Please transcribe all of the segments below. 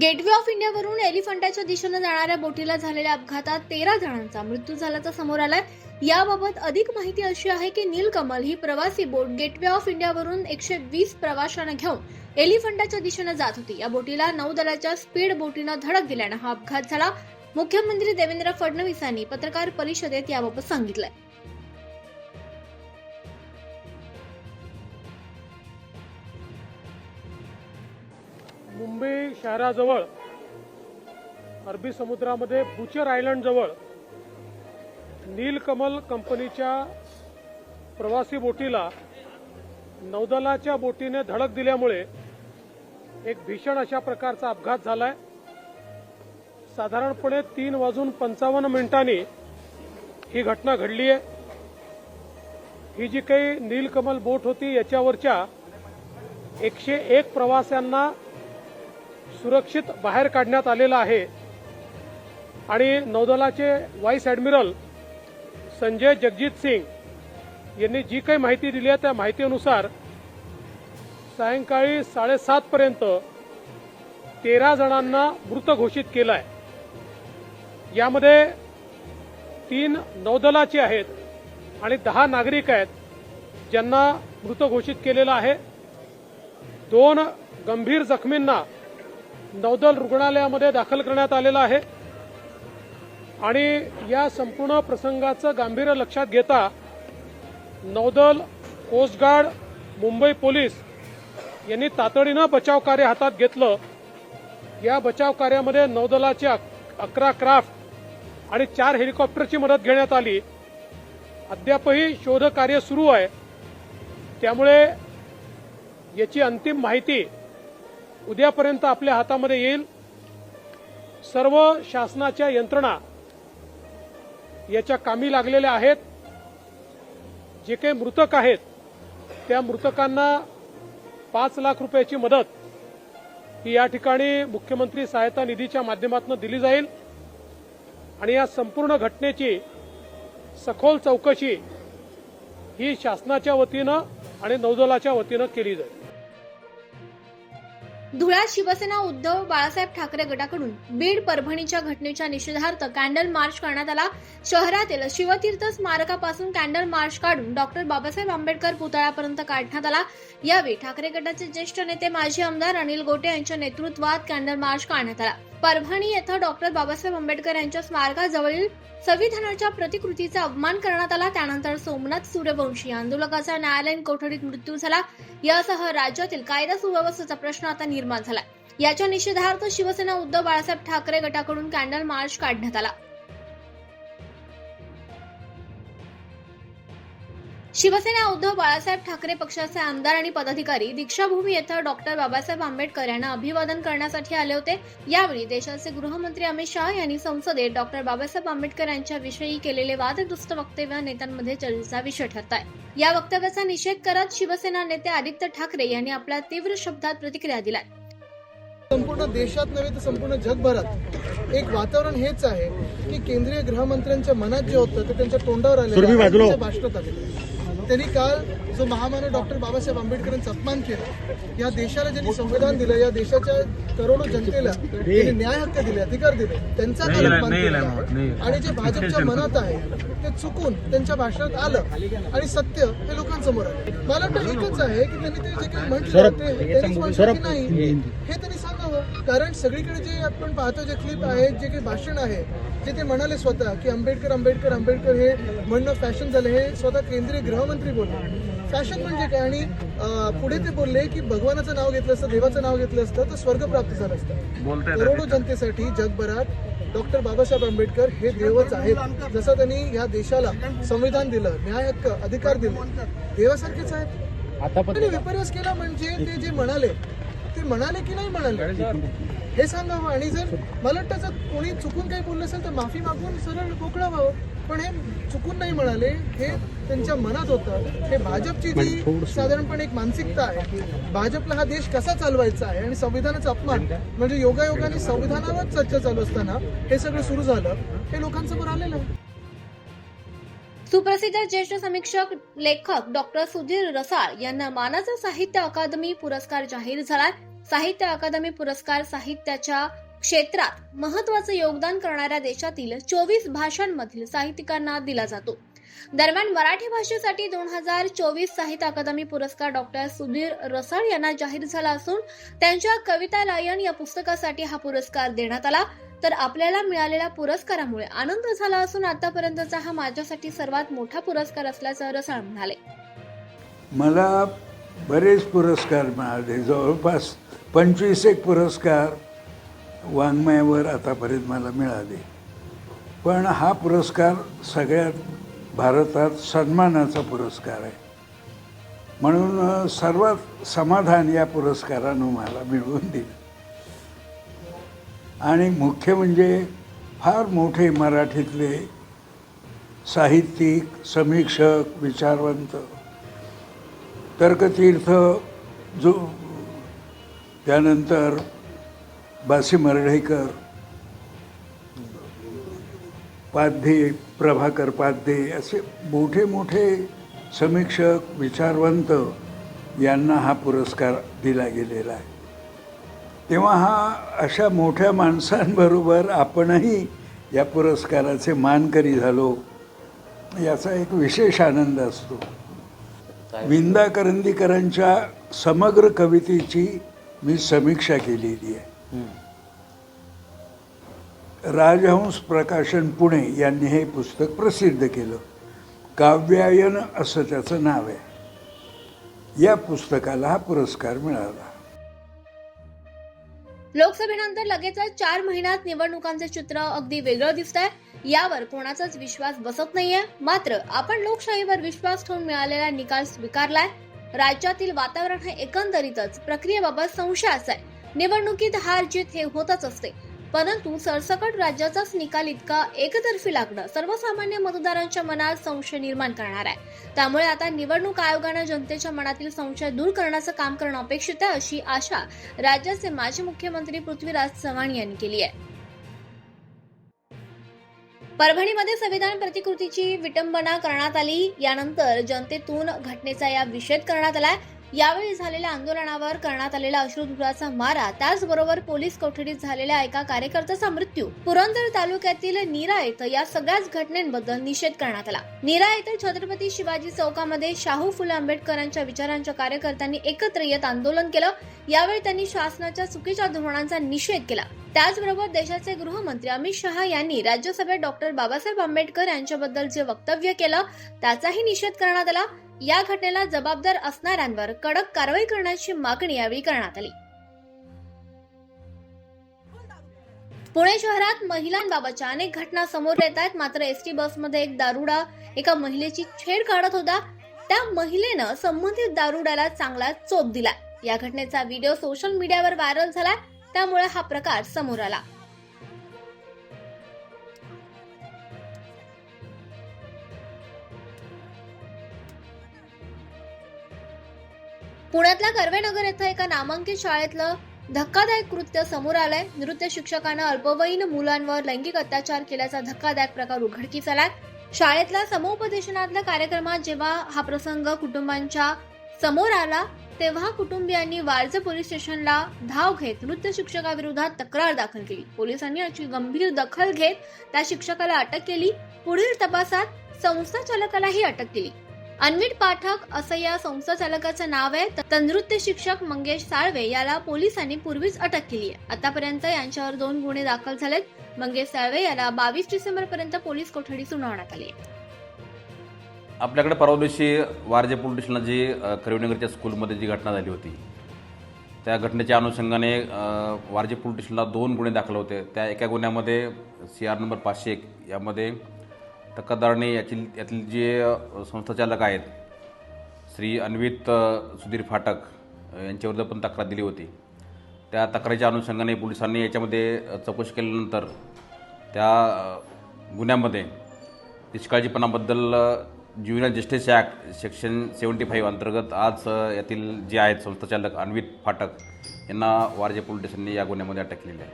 Gateway of इंडियावरून एलिफंटाच्या दिशेनं जाणाऱ्या बोटीला झालेल्या अपघातात तेरा जणांचा मृत्यू झाल्याचा समोर आलाय. याबाबत अधिक माहिती अशी आहे की नीलकमल ही प्रवासी बोट गेटवे ऑफ इंडियावरून एकशे वीस प्रवाशांना घेऊन एलिफंटाच्या दिशेनं जात होती. या बोटीला नौदलाच्या स्पीड बोटीनं धडक दिल्यानं हा अपघात झाला. मुख्यमंत्री देवेंद्र फडणवीसांनी पत्रकार परिषदेत याबाबत सांगितलंय. मुंबई शहराजवळ अरबी समुद्रामध्ये बुचर आयलंड जवळ नीलकमल कंपनीच्या प्रवासी बोटीला नौदलाच्या बोटीने धडक दिल्यामुळे एक भीषण अशा प्रकारचा अपघात झालाय. साधारणपणे तीन वाजून पंचावन्न मिनिटांनी ही घटना घडली आहे. ही जी काही नीलकमल बोट होती याच्यावरच्या एकशे एक प्रवाशांना सुरक्षित बाहेर काढण्यात आलेला आहे. आणि नौदलाचे व्हाईस ॲडमिरल संजय जगजित सिंग यांनी जी काही माहिती दिली आहे त्या माहितीनुसार सायंकाळी साडेसातपर्यंत तेरा जणांना मृत घोषित केलं आहे. यामध्ये तीन नौदलाचे आहेत आणि दहा नागरिक आहेत ज्यांना मृत घोषित केलेलं आहे. दोन गंभीर जखमींना नौदल रुग्णालयामध्ये दाखल करण्यात आलेलं आहे. आणि या संपूर्ण प्रसंगाचं गांभीर्य लक्षात घेता नौदल कोस्टगार्ड मुंबई पोलीस यांनी तातडीनं बचाव कार्य हातात घेतलं. या बचाव कार्यामध्ये नौदलाचे अक- अकरा क्राफ्ट आणि चार हेलिकॉप्टरची मदत घेण्यात आली. अद्यापही शोध कार्य सुरू आहे. त्यामुळे याची अंतिम माहिती उद्यापर्यंत आपल्या हातामध्ये येईल. सर्व शासनाच्या यंत्रणा याच्या कामी लागलेल्या आहेत. जे काही मृतक आहेत त्या मृतकांना पाच लाख रुपयाची मदत ही या ठिकाणी मुख्यमंत्री सहायता निधीच्या माध्यमातून दिली जाईल. आणि या संपूर्ण घटनेची सखोल चौकशी ही शासनाच्या वतीनं आणि नौदलाच्या वतीनं केली जाईल. धुळ्यात शिवसेना उद्धव बाळासाहेब ठाकरे गटाकडून बीड परभणीच्या घटनेच्या निषेधार्थ कॅन्डल मार्च करण्यात आला. शहरातील शिवतीर्थ स्मारकापासून कॅन्डल मार्च काढून डॉक्टर बाबासाहेब आंबेडकर पुतळ्यापर्यंत काढण्यात आला. यावेळी ठाकरे गटाचे ज्येष्ठ नेते माजी आमदार अनिल गोटे यांच्या नेतृत्वात कॅन्डल मार्च काढण्यात आला. परभणी येथे डॉक्टर बाबासाहेब आंबेडकर यांच्या स्मारकाजवळील संविधानाच्या प्रतिकृतीचा अपमान करण्यात आला. त्यानंतर सोमनाथ सूर्यवंशी आंदोलकाचा न्यायालयीन कोठडीत मृत्यू झाला. यासह राज्यातील कायदा सुव्यवस्थेचा प्रश्न आता निर्माण झाला. याच्या निषेधार्थ शिवसेना उद्धव बाळासाहेब ठाकरे गटाकडून कॅन्डल मार्च काढण्यात आला. शिवसेना उद्धव बाळासाहेब ठाकरे पक्षाचे आमदार आणि पदाधिकारी दीक्षाभूमी येथे डॉक्टर बाबासाहेब आंबेडकर यांना अभिवादन करण्यासाठी आले होते. यावेळी देशाचे गृहमंत्री अमित शहा यांनी संसदेत डॉक्टर बाबासाहेब आंबेडकर यांच्याविषयी केलेले वादग्रस्त वक्तव्य नेत्यांमध्ये चर्चेचा विषय ठरत आहे या वक्तव्याचा निषेध करत शिवसेना नेते आदित्य ठाकरे यांनी आपल्या तीव्र शब्दात प्रतिक्रिया दिल्या. संपूर्ण देशात नव्हे तर संपूर्ण जगभरात एक वातावरण हेच आहे की केंद्रीय गृहमंत्र्यांच्या मनात जे होतं ते त्यांच्या तोंडावर त्यांच्या भाषणात आलेलं आहे. त्यांनी काल जो महामानव डॉक्टर बाबासाहेब आंबेडकरांचा अपमान केला या देशाला ज्यांनी संविधान दिलं या देशाच्या करोडो जनतेला त्यांनी न्याय हक्क दिले अधिकार दिले त्यांचा काल. अपमान केला. आणि जे भाजपच्या मनात आहे ते चुकून त्यांच्या भाषणात आलं. आणि सत्य हे लोकांसमोर आलं मला वाटतं एकच आहे की त्यांनी ते जे काही म्हटलं ते की नाही. हे त्यांनी कारण सगळीकडे जे आपण पाहतो जे क्लिप आहेत जे काही भाषण आहे जे ते म्हणाले स्वतः की आंबेडकर आंबेडकर आंबेडकर हे म्हणणं फॅशन झालं हे स्वतः केंद्रीय गृहमंत्री बोलले. फॅशन म्हणजे काय? आणि पुढे ते बोलले की भगवानाचं नाव घेतलं असतं देवाचं नाव घेतलं असतं तर स्वर्ग प्राप्त झालं असतं. करोडो जनतेसाठी जगभरात डॉक्टर बाबासाहेब आंबेडकर हे देवच आहेत. जसं त्यांनी या देशाला संविधान दिलं न्याय हक्क अधिकार दिले. देवासारखेच आहेत. त्यांनी विपर्यास केला म्हणजे ते जे म्हणाले ते म्हणाले की नाही म्हणाले? हे सांगावं. आणि जर मला वाटतं जर कोणी चुकून काही बोललं असेल तर माफी मागून सरळ मोकळं व्हावं पण हे चुकून नाही म्हणाले. हे त्यांच्या मनात होतं. हे भाजपची जी साधारणपणे एक मानसिकता आहे भाजपला हा देश कसा चालवायचा आहे आणि संविधानाचा अपमान म्हणजे योगायोगाने संविधानावर चर्चा चालू असताना हे सगळं सुरू झालं हे लोकांसमोर आलेलं आहे. सुप्रसिद्ध ज्येष्ठ समीक्षक लेखक डॉक्टर सुधीर रसाळ यांना मानाचा साहित्य अकादमी पुरस्कार जाहीर झालाय. साहित्य अकादमी पुरस्कार साहित्याच्या क्षेत्रात महत्वाचं योगदान करणाऱ्या देशातील चोवीस भाषांमधील साहित्यिकांना दिला जातो. दरम्यान मराठी भाषेसाठी दोन हजार चोवीस साहित्य अकादमी पुरस्कार डॉक्टर सुधीर रसाळ यांना जाहीर झाला असून त्यांच्या कविता लायन या पुस्तकासाठी हा पुरस्कार देण्यात आला. तर आपल्याला मिळालेल्या पुरस्कारामुळे आनंद झाला असून आतापर्यंतचा हा माझ्यासाठी सर्वात मोठा पुरस्कार असल्याचं रसाळ म्हणाले. मला बरेच पुरस्कार मिळाले. जवळपास पंचवीस एक पुरस्कार वाङ्मयावर आतापर्यंत मला मिळाले. पण हा पुरस्कार सगळ्यात भारतात सन्मानाचा पुरस्कार आहे. म्हणून सर्वात समाधान या पुरस्कारानं मला मिळवून दिलं. आणि मुख्य म्हणजे फार मोठे मराठीतले साहित्यिक समीक्षक विचारवंत तर्कतीर्थ जो त्यानंतर बासी मर्ढेकर पाध्ये प्रभाकर पाध्ये असे मोठे मोठे समीक्षक विचारवंत यांना हा पुरस्कार दिला गेलेला आहे. तेव्हा हा अशा मोठ्या माणसांबरोबर आपणही या पुरस्काराचे मानकरी झालो याचा एक विशेष आनंद असतो. विंदा करंदीकरांच्या समग्र कवितेची मी समीक्षा केलेली आहे. राजहंस प्रकाशन पुणे यांनी हे पुस्तक प्रसिद्ध केलं. काव्यायन असं त्याचं नाव आहे. या पुस्तकाला हा पुरस्कार मिळाला. लोकसभेनंतर लगेचच चार महिन्यात निवडणुकांचे चित्र अगदी वेगळं दिसत आहे यावर कोणाचाच विश्वास बसत नाहीये. मात्र आपण लोकशाहीवर विश्वास ठेवून मिळालेला निकाल स्वीकारलाय. राज्यातील वातावरण हे एकंदरीतच प्रक्रियेबाबत संशयाचं आहे. निवडणुकीत हार जीत हे होतच असते. परंतु सरसकट राज्याचाच निकाल इतका एकतर्फी लागणं सर्वसामान्य मतदारांच्या मनात संशय निर्माण करणार आहे. त्यामुळे आता निवडणूक आयोगानं जनतेच्या मनातील संशय दूर करण्याचं काम करणं अपेक्षित आहे अशी आशा राज्याचे माजी मुख्यमंत्री पृथ्वीराज चव्हाण यांनी केली आहे. परभणीमध्ये संविधान प्रतिकृतीची विटंबना करण्यात आली. यानंतर जनतेतून घटनेचा या विषेद करण्यात आलाय. यावेळी झालेल्या आंदोलनावर करण्यात आलेला अश्रुधुराचा मारा त्याचबरोबर पोलीस कोठडीत झालेल्या एका कार्यकर्त्याचा मृत्यू. पुरंदर तालुक्यातील नीरा येथे या सगळ्याच घटनेबद्दल निषेध करण्यात आला. नीरा येथे छत्रपती शिवाजी चौकामध्ये शाहू फुले आंबेडकरांच्या विचारांच्या कार्यकर्त्यांनी एकत्र येत आंदोलन केलं. यावेळी त्यांनी शासनाच्या चुकीच्या धोरणांचा निषेध केला. त्याचबरोबर देशाचे गृहमंत्री अमित शहा यांनी राज्यसभेत डॉक्टर बाबासाहेब आंबेडकर यांच्याबद्दल जे वक्तव्य केलं त्याचाही निषेध करण्यात आला. या घटनेला जबाबदार असणाऱ्यांवर कडक कारवाई करण्याची मागणी यावेळी करण्यात आली. पुणे शहरात महिलांबाबतच्या अनेक घटना समोर येत आहेत. मात्र एसटी बसमध्ये एक दारुडा एका महिलेची छेड काढत होता. त्या महिलेनं संबंधित दारुड्याला चांगला चोप दिला या घटनेचा व्हिडिओ सोशल मीडियावर व्हायरल झाला त्यामुळे हा प्रकार समोर आला. पुण्यातल्या कर्वेनगर येथे एका नामांकित शाळेतलं धक्कादायक कृत्य समोर आलंय. नृत्य शिक्षकानं अल्पवयीन मुलांवर लैंगिक अत्याचार केल्याचा धक्कादायक प्रकार उघडकीस आलाय. शाळेतल्या समुपदेशनातल्या कार्यक्रमात जेव्हा हा प्रसंग कुटुंबांच्या समोर आला तेव्हा कुटुंबियांनी वारजे पोलीस स्टेशनला धाव घेत नृत्य शिक्षकाविरोधात तक्रार दाखल केली. पोलिसांनी याची गंभीर दखल घेत त्या शिक्षकाला अटक केली. पुढील तपासात संस्था चालकालाही अटक केली. अन्वित पाठक असं या संस्था चालकाचं नाव आहे. तर नृत्य शिक्षक मंगेश साळवे याला पोलिसांनी पूर्वीच अटक केली आहे. आतापर्यंत यांच्यावर दोन गुन्हे दाखल झालेत. मंगेश साळवे याला बावीस डिसेंबर पर्यंत पोलीस कोठडी सुनावण्यात आली आहे. आपल्याकडे परवा दिवशी वारजे पोलीस स्टेशनला जी करवीनगरच्या स्कूलमध्ये जी घटना झाली होती त्या घटनेच्या अनुषंगाने वारजे पोलीस स्टेशनला दोन गुन्हे दाखल होते. त्या एका गुन्ह्यामध्ये सी आर नंबर पाचशे एक यामध्ये तक्कादारने यातील यातील जे संस्थाचालक आहेत श्री अन्वित सुधीर फाटक अ, यांच्याविरुद्ध पण तक्रार दिली होती. त्या तक्रारीच्या अनुषंगाने पोलिसांनी याच्यामध्ये चौकशी केल्यानंतर त्या गुन्ह्यामध्ये निष्काळजीपणाबद्दल junior justice act section seventy five अंतर्गत आज यातील जे आहेत संस्थाचालक अन्वित फाटक यांना वारजे पोलीस स्टेशनने या गुन्ह्यामध्ये अटक केलेली आहे.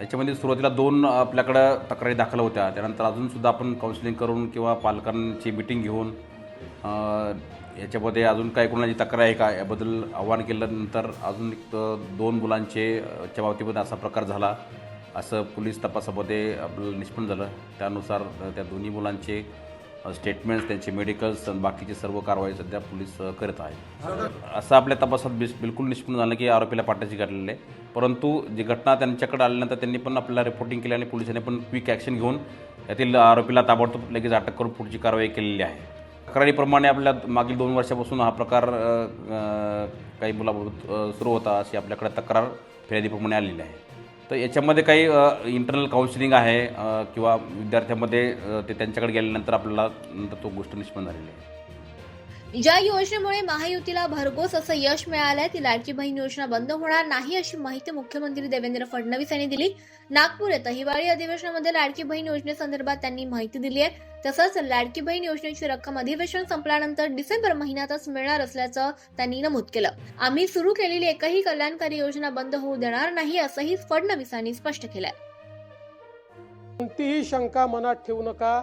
याच्यामध्ये सुरुवातीला दोन आपल्याकडं तक्रारी दाखल होत्या. त्यानंतर अजूनसुद्धा आपण काउन्सिलिंग करून किंवा पालकांची मिटिंग घेऊन याच्यामध्ये अजून काही कोणाची तक्रार आहे का याबद्दल आव्हान केल्यानंतर अजून एक दोन मुलांचे च्या बाबतीमध्ये असा प्रकार झाला. असं पोलीस तपासामध्ये आपलं निष्पन्न झालं. त्यानुसार त्या दोन्ही मुलांचे स्टेटमेंट्स त्यांचे मेडिकल्स आणि बाकीची सर्व कारवाई सध्या पोलीस करत आहेत. असं आपल्या तपासात बिस बिलकुल निष्पन्न झालं की आरोपीला पाठीशी घातलेलं आहे. परंतु जी घटना त्यांच्याकडे आल्यानंतर त्यांनी पण आपल्याला रिपोर्टिंग केली आणि पोलिसांनी पण क्विक ॲक्शन घेऊन यातील आरोपीला ताबडतोब लगेच अटक करून पुढची कारवाई केलेली आहे. तक्रारीप्रमाणे आपल्या मागील दोन वर्षापासून हा प्रकार काही मुलाबाबत सुरू होता अशी आपल्याकडे तक्रार फिर्यादीप्रमाणे आलेली आहे. तर याच्यामध्ये काही इंटरनल काउन्सिलिंग आहे किंवा विद्यार्थ्यांमध्ये ते त्यांच्याकडे गेल्यानंतर आपल्याला नंतर तो गोष्ट निष्पन्न झालेली आहे. ज्या योजनेमुळे महायुतीला भरघोस असं यश मिळालंय ती लाडकी बहीण योजना बंद होणार नाही अशी माहिती मुख्यमंत्री देवेंद्र फडणवीस यांनी दिली. नागपूर येथे हिवाळी अधिवेशनामध्ये लाडकी बहीण योजनेसंदर्भात त्यांनी माहिती दिली आहे. तसंच लाडकी बहीण योजनेची रक्कम अधिवेशन संपल्यानंतर डिसेंबर महिन्यातच मिळणार असल्याचं त्यांनी नमूद केलं. आम्ही सुरू केलेली एकही कल्याणकारी योजना बंद होऊ देणार नाही असंही फडणवीसांनी स्पष्ट केलंय. कोणतीही शंका मनात ठेवू नका.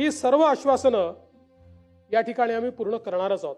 ही सर्व आश्वासनं या ठिकाणी आम्ही पूर्ण करणारच आहोत.